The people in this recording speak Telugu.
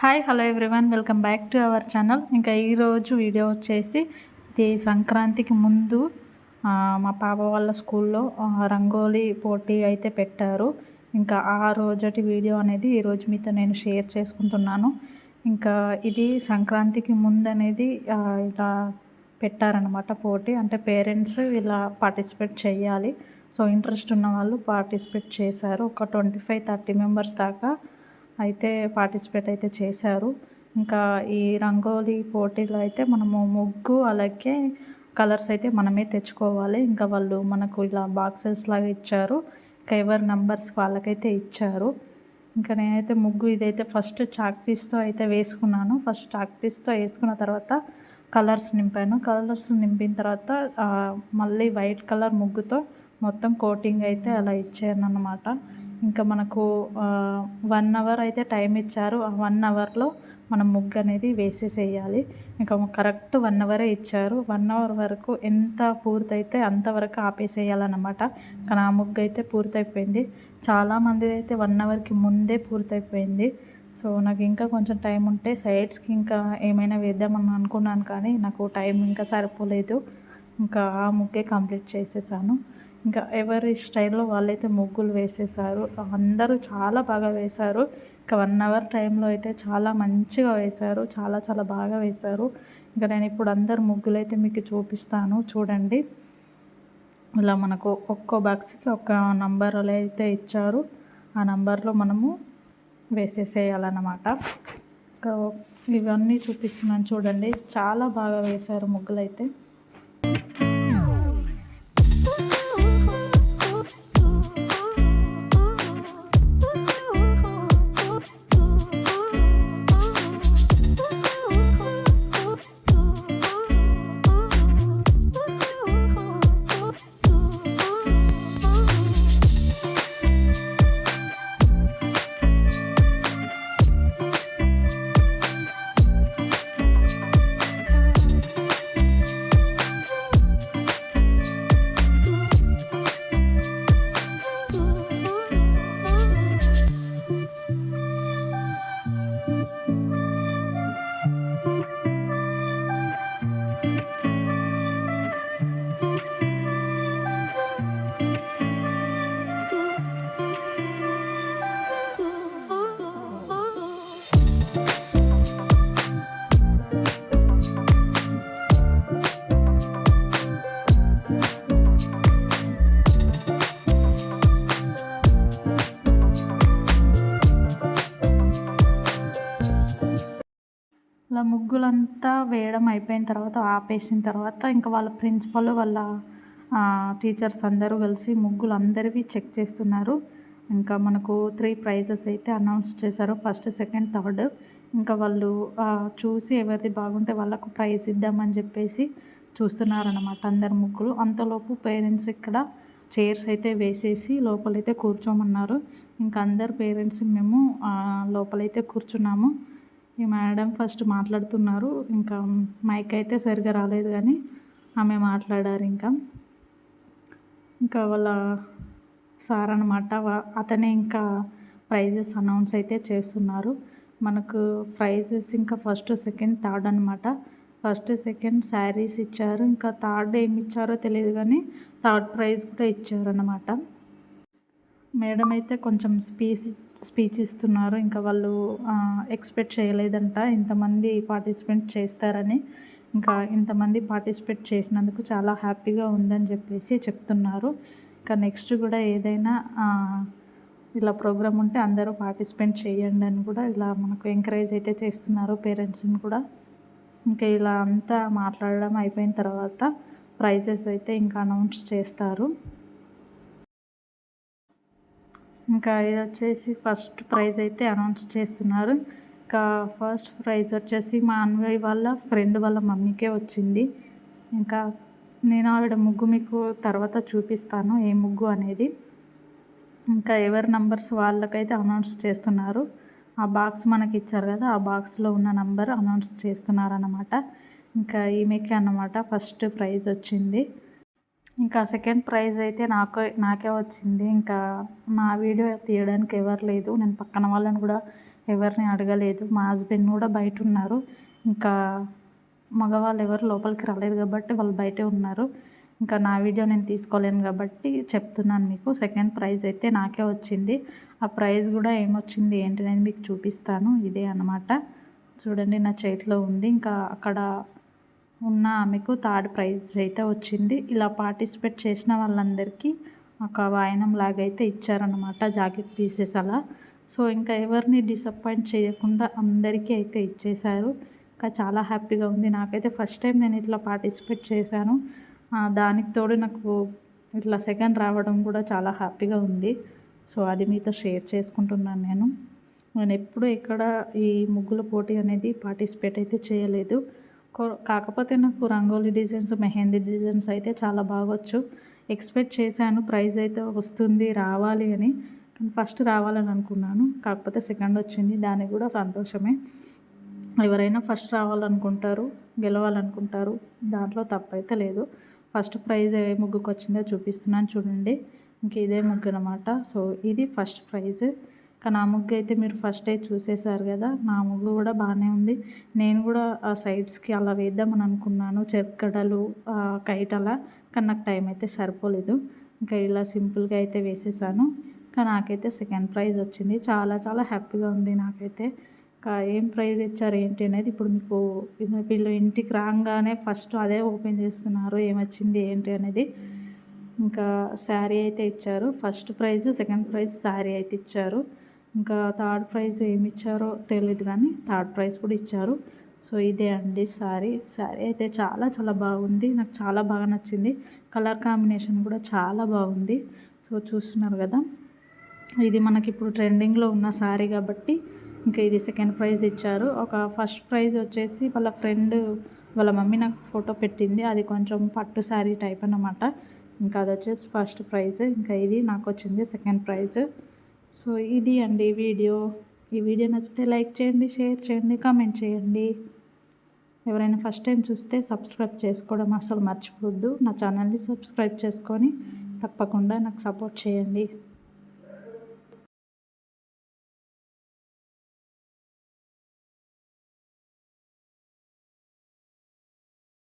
Hi hello everyone welcome back to our channel ఇంకా ఈరోజు వీడియో వచ్చేసి ఇది సంక్రాంతికి ముందు మా పాప వాళ్ళ స్కూల్లో రంగోలీ పోటీ అయితే పెట్టారు. ఇంకా ఆ రోజటి వీడియో అనేది ఈరోజు మీతో నేను షేర్ చేసుకుంటున్నాను. ఇంకా ఇది సంక్రాంతికి ముందు అనేది ఇలా పెట్టారనమాట పోటీ. అంటే పేరెంట్స్ ఇలా పార్టిసిపేట్ చేయాలి. సో ఇంట్రెస్ట్ ఉన్న వాళ్ళు పార్టిసిపేట్ చేశారు. ఒక ట్వంటీ ఫైవ్ థర్టీ మెంబర్స్ దాకా అయితే పార్టిసిపేట్ అయితే చేశారు. ఇంకా ఈ రంగోలీ పోటీలో అయితే మనము ముగ్గు అలాగే కలర్స్ అయితే మనమే తెచ్చుకోవాలి. ఇంకా వాళ్ళు మనకు ఇలా బాక్సెస్ లాగా ఇచ్చారు. ఇంకా ఎవరి నంబర్స్ వాళ్ళకైతే ఇచ్చారు. ఇంకా నేనైతే ముగ్గు ఇదైతే ఫస్ట్ చాక్ పీస్తో అయితే వేసుకున్నాను. ఫస్ట్ చాక్ పీస్తో వేసుకున్న తర్వాత కలర్స్ నింపాను. కలర్స్ నింపిన తర్వాత మళ్ళీ వైట్ కలర్ ముగ్గుతో మొత్తం కోటింగ్ అయితే అలా ఇచ్చాను అన్నమాట ఇంకా మనకు వన్ అవర్ అయితే టైం ఇచ్చారు. ఆ వన్ అవర్లో మనం ముగ్గు అనేది వేసేసేయాలి. ఇంకా కరెక్ట్ వన్ అవరే ఇచ్చారు. వన్ అవర్ వరకు ఎంత పూర్తయితే అంతవరకు ఆపేసేయాలన్నమాట. కానీ ఆ ముగ్గు అయితే పూర్తయిపోయింది. చాలామంది అయితే వన్ అవర్కి ముందే పూర్తయిపోయింది. సో నాకు ఇంకా కొంచెం టైం ఉంటే సైడ్స్కి ఇంకా ఏమైనా వేద్దామని అనుకున్నాను కానీ నాకు టైం ఇంకా సరిపోలేదు. ఇంకా ఆ ముగ్గే కంప్లీట్ చేసేసాను. ఇంకా ఎవరి స్టైల్లో వాళ్ళైతే ముగ్గులు వేసేసారు. అందరూ చాలా బాగా వేశారు. ఇంకా వన్ అవర్ టైంలో అయితే చాలా మంచిగా వేశారు. చాలా చాలా బాగా వేశారు. ఇంకా నేను ఇప్పుడు అందరు ముగ్గులు అయితే మీకు చూపిస్తాను. చూడండి. ఇలా మనకు ఒక్కో బాక్స్కి ఒక నంబర్ అయితే ఇచ్చారు. ఆ నంబర్లో మనము వేసేసేయాలన్నమాట. ఇంకా ఇవన్నీ చూపిస్తున్నాను చూడండి. చాలా బాగా వేశారు ముగ్గులు అయితే ఇలా ముగ్గులంతా వేయడం అయిపోయిన తర్వాత ఆపేసిన తర్వాత ఇంకా వాళ్ళ ప్రిన్సిపల్ వాళ్ళ టీచర్స్ అందరూ కలిసి ముగ్గులు అందరివి చెక్ చేస్తున్నారు. ఇంకా మనకు త్రీ ప్రైజెస్ అయితే అనౌన్స్ చేశారు ఫస్ట్ సెకండ్ థర్డ్. ఇంకా వాళ్ళు చూసి ఎవరిది బాగుంటే వాళ్ళకు ప్రైజ్ ఇద్దామని చెప్పేసి చూస్తున్నారన్నమాట అందరు ముగ్గులు. అంతలోపు పేరెంట్స్ ఇక్కడ చైర్స్ అయితే వేసేసి లోపలైతే కూర్చోమన్నారు. ఇంకా అందరు పేరెంట్స్ మేము లోపలైతే కూర్చున్నాము. ఈ మేడం ఫస్ట్ మాట్లాడుతున్నారు. ఇంకా మైక్ అయితే సరిగా రాలేదు కానీ ఆమె మాట్లాడారు ఇంకా. ఇంకా వాళ్ళ సార్ అనమాట అతనే ఇంకా ప్రైజెస్ అనౌన్స్ అయితే చేస్తున్నారు. మనకు ప్రైజెస్ ఇంకా ఫస్ట్ సెకండ్ థర్డ్ అనమాట ఫస్ట్ సెకండ్ శారీస్ ఇచ్చారు. ఇంకా థర్డ్ ఏమి ఇచ్చారో తెలియదు కానీ థర్డ్ ప్రైజ్ కూడా ఇచ్చారనమాట మేడం అయితే కొంచెం స్పీచ్ స్పీచ్ ఇస్తున్నారు ఇంకా వాళ్ళు ఎక్స్పెక్ట్ చేయలేదంట. ఇంతమంది పార్టిసిపేట్ చేస్తారని ఇంకా ఇంతమంది పార్టిసిపేట్ చేసినందుకు చాలా హ్యాపీగా ఉందని చెప్పేసి చెప్తున్నారు. ఇంకా నెక్స్ట్ కూడా ఏదైనా ఇలా ప్రోగ్రామ్ ఉంటే అందరూ పార్టిసిపేట్ చేయండి అని కూడా ఇలా మనకు ఎంకరేజ్ అయితే చేస్తున్నారు పేరెంట్స్ని కూడా. ఇంకా ఇలా అంతా మాట్లాడడం అయిపోయిన తర్వాత ప్రైజెస్ అయితే ఇంకా అనౌన్స్ చేస్తారు. ఇంకా ఇది వచ్చేసి ఫస్ట్ ప్రైజ్ అయితే అనౌన్స్ చేస్తున్నారు. ఇంకా ఫస్ట్ ప్రైజ్ వచ్చేసి మా అన్వయ్ వాళ్ళ ఫ్రెండ్ వాళ్ళ మమ్మీకే వచ్చింది. ఇంకా నేను ఆవిడ ముగ్గు మీకు తర్వాత చూపిస్తాను ఏ ముగ్గు అనేది. ఇంకా ఎవరి నంబర్స్ వాళ్ళకైతే అనౌన్స్ చేస్తున్నారు. ఆ బాక్స్ మనకి ఇచ్చారు కదా ఆ బాక్స్లో ఉన్న నంబర్ అనౌన్స్ చేస్తున్నారు అన్నమాట ఇంకా ఈమెకి అన్నమాట ఫస్ట్ ప్రైజ్ వచ్చింది. ఇంకా సెకండ్ ప్రైజ్ అయితే నాకు నాకే వచ్చింది. ఇంకా నా వీడియో తీయడానికి ఎవరు లేదు. నేను పక్కన వాళ్ళని కూడా ఎవరిని అడగలేదు. మా హస్బెండ్ కూడా బయట ఉన్నారు. ఇంకా మగవాళ్ళు ఎవరు లోపలికి రాలేదు కాబట్టి వాళ్ళు బయటే ఉన్నారు. ఇంకా నా వీడియో నేను తీసుకోలేను కాబట్టి చెప్తున్నాను మీకు. సెకండ్ ప్రైజ్ అయితే నాకే వచ్చింది. ఆ ప్రైజ్ కూడా ఏమొచ్చింది ఏంటి నేను మీకు చూపిస్తాను. ఇదే అనమాట చూడండి నా చేతిలో ఉంది. ఇంకా అక్కడ ఉన్న ఆమెకు థర్డ్ ప్రైజ్ అయితే వచ్చింది. ఇలా పార్టిసిపేట్ చేసిన వాళ్ళందరికీ ఒక వాయనం లాగైతే ఇచ్చారనమాట జాకెట్ పీసెస్ అలా. సో ఇంకా ఎవరిని డిసప్పాయింట్ చేయకుండా అందరికీ అయితే ఇచ్చేశారు. ఇంకా చాలా హ్యాపీగా ఉంది. నాకైతే ఫస్ట్ టైం నేను ఇట్లా పార్టిసిపేట్ చేశాను. దానికి తోడు నాకు ఇట్లా సెకండ్ రావడం కూడా చాలా హ్యాపీగా ఉంది. సో అది మీతో షేర్ చేసుకుంటున్నాను నేను. నేను ఎప్పుడు ఎక్కడ ఈ ముగ్గుల పోటీ అనేది పార్టిసిపేట్ అయితే చేయలేదు. కాకపోతే నాకు రంగోలీ డిజైన్స్ మెహందీ డిజైన్స్ అయితే చాలా బాగొచ్చు. ఎక్స్పెక్ట్ చేశాను ప్రైజ్ అయితే వస్తుంది రావాలి అని. కానీ ఫస్ట్ రావాలని అనుకున్నాను. కాకపోతే సెకండ్ వచ్చింది. దానికి కూడా సంతోషమే. ఎవరైనా ఫస్ట్ రావాలనుకుంటారు గెలవాలనుకుంటారు దాంట్లో తప్పైతే లేదు. ఫస్ట్ ప్రైజ్ ఏ ముగ్గుకు వచ్చిందో చూపిస్తున్నాను చూడండి. ఇంక ఇదే ముగ్గు అనమాట సో ఇది ఫస్ట్ ప్రైజ్. కానీ ఆ ముగ్గు అయితే మీరు ఫస్ట్ అయితే చూసేశారు కదా నా ముగ్గు కూడా బాగానే ఉంది. నేను కూడా ఆ సైడ్స్కి అలా వేద్దామని అనుకున్నాను చెక్కడలు కైట్ అలా కానీ నాకు టైం అయితే సరిపోలేదు. ఇంకా ఇలా సింపుల్గా అయితే వేసేసాను. కానీ నాకైతే సెకండ్ ప్రైజ్ వచ్చింది. చాలా చాలా హ్యాపీగా ఉంది నాకైతే. ఏం ప్రైజ్ ఇచ్చారు ఏంటి అనేది ఇప్పుడు మీకు వీళ్ళు ఇంటికి రాగానే ఫస్ట్ అదే ఓపెన్ చేస్తున్నారు ఏమొచ్చింది ఏంటి అనేది. ఇంకా శారీ అయితే ఇచ్చారు. First prize second prize sari అయితే ఇచ్చారు. ఇంకా థర్డ్ ప్రైజ్ ఏమి ఇచ్చారో తెలియదు కానీ థర్డ్ ప్రైజ్ కూడా ఇచ్చారు. సో ఇదే అండి శారీ శారీ అయితే చాలా చాలా బాగుంది. నాకు చాలా బాగా నచ్చింది. కలర్ కాంబినేషన్ కూడా చాలా బాగుంది. సో చూస్తున్నారు కదా. ఇది మనకి ఇప్పుడు ట్రెండింగ్లో ఉన్న శారీ కాబట్టి ఇంకా ఇది సెకండ్ ప్రైజ్ ఇచ్చారు. ఒక ఫస్ట్ ప్రైజ్ వచ్చేసి వాళ్ళ ఫ్రెండ్ వాళ్ళ మమ్మీ నాకు ఫోటో పెట్టింది. అది కొంచెం పట్టు శారీ టైప్ అన్నమాట. ఇంకా అది వచ్చేసి ఫస్ట్ ప్రైజ్. ఇంకా ఇది నాకు వచ్చింది సెకండ్ ప్రైజ్. సో ఇది అండి వీడియో. ఈ వీడియో నచ్చితే లైక్ చేయండి షేర్ చేయండి కామెంట్ చేయండి. ఎవరైనా ఫస్ట్ టైం చూస్తే సబ్స్క్రైబ్ చేసుకోవడం అసలు మర్చిపోద్దు నా ఛానల్ని సబ్స్క్రైబ్ చేసుకొని తప్పకుండా నాకు సపోర్ట్ చేయండి.